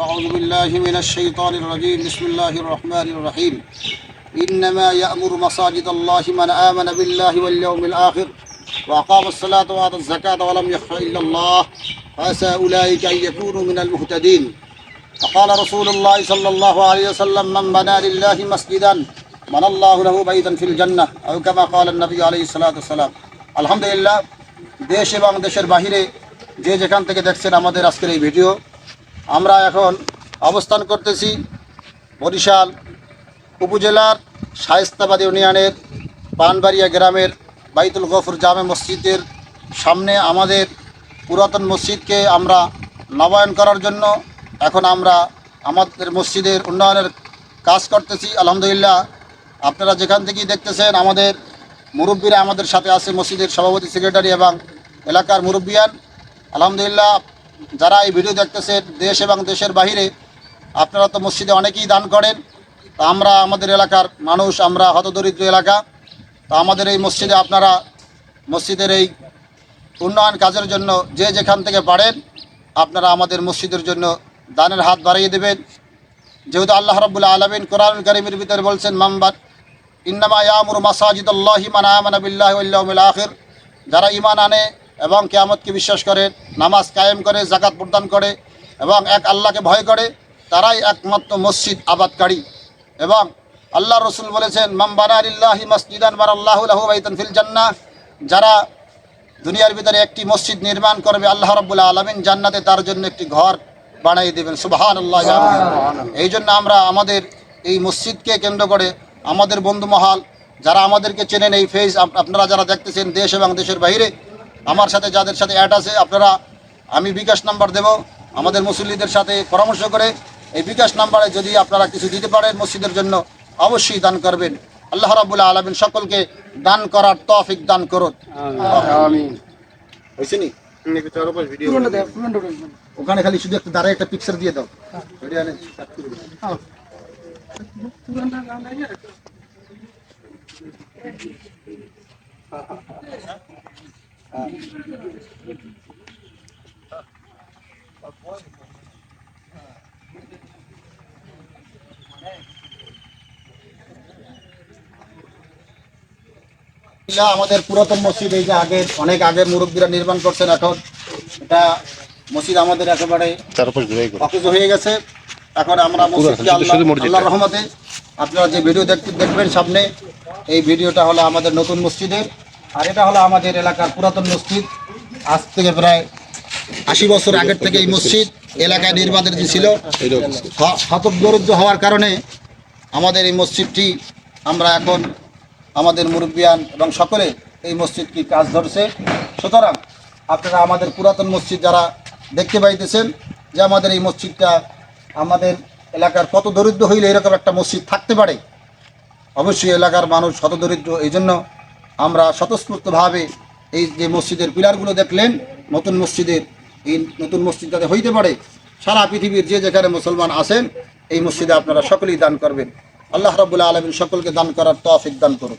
أعوذ بالله من الشيطان الرجيم بسم الله الرحمن الرحيم إنما يأمر مساجد الله من آمن بالله واليوم الآخر وأقام الصلاة وآتى الزكاة ولم يخف إلا الله فعسى أولئك أن يكونوا من المهتدين وقال رسول الله صلى الله عليه وسلم من بنى لله مسجدا من الله له بيتا في الجنة أو كما قال النبي عليه الصلاة والسلام الحمد لله দেশ এবং দেশের বাহিরে যে যেখান থেকে দেখছেন আমাদের আজকের এই ভিডিও আমরা এখন অবস্থান করতেছি বরিশাল উপজেলার শায়েস্তাবাদ ইউনিয়নের পানবাড়িয়া গ্রামের বাইতুল গফর জামে মসজিদের সামনে আমাদের পুরাতন মসজিদকে আমরা নবায়ন করার জন্য এখন আমরা আমাদের মসজিদের উন্নয়নের কাজ করতেছি। আলহামদুলিল্লাহ, আপনারা যেখান থেকেই দেখতেছেন আমাদের মুরব্বীরা আমাদের সাথে আছে মসজিদের সভাপতি, সেক্রেটারি এবং এলাকার মুরব্বিয়ান। আলহামদুলিল্লাহ যারা এই ভিডিও দেখতেছেন দেশ এবং দেশের বাহিরে, আপনারা তো মসজিদে অনেকেই দান করেন। তা আমরা আমাদের এলাকার মানুষ, আমরা হতদরিদ্র এলাকা। তো আমাদের এই মসজিদে আপনারা মসজিদের এই উন্নয়ন কাজের জন্য যে যেখান থেকে পারেন, আপনারা আমাদের মসজিদের জন্য দানের হাত বাড়িয়ে দেবেন। যেহেতু আল্লাহ রব্বুল্লাহ আলমিন কোরআন করিমের ভিতরে বলছেন মাম্বার ইন্নামা ইয়ামুর মাসাজিদুল্লাহি মান আমানা বিল্লাহি ওয়াল ইয়াউমিল আখির। যারা ইমান আনে এবং কিয়ামতকে বিশ্বাস করে নামাজ কায়েম করে জাকাত প্রদান করে এবং এক আল্লাহকে ভয় করে তারাই একমাত্র মসজিদ আবাদকারী। এবং আল্লাহ রসুল বলেছেন মাম্বানা আলিল্লাহি মসজিদান বার আল্লাহ লাহু বাইতান ফিল জান্নাহ। যারা দুনিয়ার ভিতরে একটি মসজিদ নির্মাণ করবে আল্লাহ রব্বুল্লাহ আলমিন জান্নাতে তার জন্য একটি ঘর বানিয়ে দেবেন। সুবাহান আল্লাহ। এই জন্য আমরা আমাদের এই মসজিদকে কেন্দ্র করে আমাদের বন্ধু মহল যারা আমাদেরকে চেনেন এই ফেজ আপনারা যারা দেখতেছেন দেশ এবং দেশের বাইরে আমার সাথে যাদের সাথে অ্যাড আছে আপনারা আমি বিকাশ নাম্বার দেব আমাদের মুসল্লিদের সাথে পরামর্শ করে এই বিকাশ নাম্বারে যদি আপনারা কিছু দিতে পারেন মসজিদের জন্য অবশ্যই দান করবেন। আল্লাহ রাবুল্লাহ আলমিন সকলকে দান করার তৌফিক দান করুন ওখানে খালি শুধু একটা দাঁড়ায় একটা পিকচার দিয়ে দাও। ভিডিও আমাদের পুরাতন মসজিদ এই যে আগের অনেক আগের মুরব্বীরা নির্মাণ করছেন এখন। এটা মসজিদ আমাদের একেবারে অকেজ হয়ে গেছে। এখন আমরা মসজিদকে আল্লাহ রহমতে। আপনারা যে ভিডিও দেখতে দেখবেন সামনে এই ভিডিওটা হলো আমাদের নতুন মসজিদের। আর এটা হলো আমাদের এলাকার পুরাতন মসজিদ। আজ থেকে প্রায় আশি বছর আগের থেকে এই মসজিদ এলাকায় নির্মাণের যে ছিল হতদরিদ্র হওয়ার কারণে আমাদের এই মসজিদটি আমরা এখন আমাদের মুরব্বিয়ান এবং সকলে এই মসজিদটি কাজ ধরছে। সুতরাং আপনারা আমাদের পুরাতন মসজিদ যারা দেখতে পাইতেছেন যে আমাদের এই মসজিদটা আমাদের এলাকার কত দরিদ্র হইলে এরকম একটা মসজিদ থাকতে পারে, অবশ্যই এলাকার মানুষ শত দরিদ্র এই জন্য আমরা স্বতঃস্ফূর্তভাবে এই যে মসজিদের পিলারগুলো দেখলেন, নতুন মসজিদের, এই নতুন মসজিদ যাতে হইতে পারে, সারা পৃথিবীর যে যেখানে মুসলমান আছেন, এই মসজিদে আপনারা সকলেই দান করবেন। আল্লাহ রবুল্লা আলমিন সকলকে দান করার তফিক দান করুন।